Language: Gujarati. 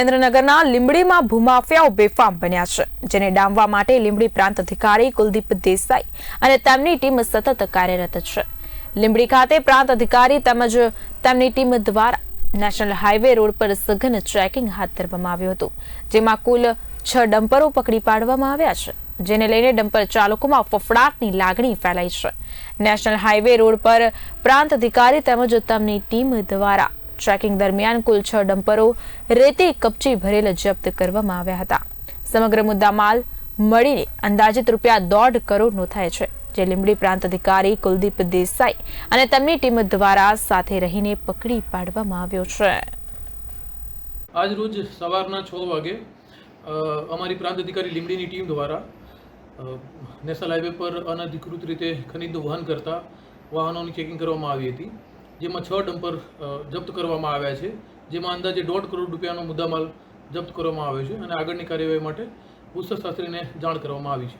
સુરેન્દ્રનગરના લીંબડીમાં ભૂમાફિયાઓ બેફામ બન્યા છે, જેને ડામવા માટે લીંબડી પ્રાંત અધિકારી કુલદીપ દેસાઈ અને તેમની ટીમ સતત કાર્યરત છે. લીંબડી ખાતે પ્રાંત અધિકારી તેમજ તેમની ટીમ દ્વારા નેશનલ હાઈવે રોડ પર સઘન ચેકિંગ હાથ ધરવામાં આવ્યું હતું, જેમાં કુલ છ ડમ્પરો પકડી પાડવામાં આવ્યા છે, જેને લઈને ડમ્પર ચાલકોમાં ફફડાટની લાગણી ફેલાઈ છે. નેશનલ હાઈવે રોડ પર પ્રાંત અધિકારી તેમજ તેમની ટીમ દ્વારા ટ્રેકિંગ દરમિયાન કુલ છ ડમ્પરો રેતી કપચી ભરેલ જપ્ત કરવામાં આવ્યા હતા. સમગ્ર મુદ્દામાલ મળીને અંદાજિત રૂપિયા દોઢ કરોડનો થાય છે, જે લીંબડી પ્રાંત અધિકારી કુલદીપ દેસાઈ અને તેમની ટીમ દ્વારા સાથે રહીને પકડી પાડવામાં આવ્યો છે. આજ રોજ સવારના છ વાગે અમારી પ્રાંત અધિકારી લીંબડીની ટીમ દ્વારા નેશનલ હાઈવે પર અનધિકૃત રીતે ખનીજનું વહન કરતા વાહનોની ચેકિંગ કરવામાં આવી હતી. જેમાં છ ડમ્પર જપ્ત કરવામાં આવ્યા છે. જેમાં અંદાજે દોઢ કરોડ રૂપિયાનો મુદ્દામાલ જપ્ત કરવામાં આવ્યો છે અને આગળની કાર્યવાહી માટે ભૂસ્તર શાસ્ત્રીને જાણ કરવામાં આવી છે.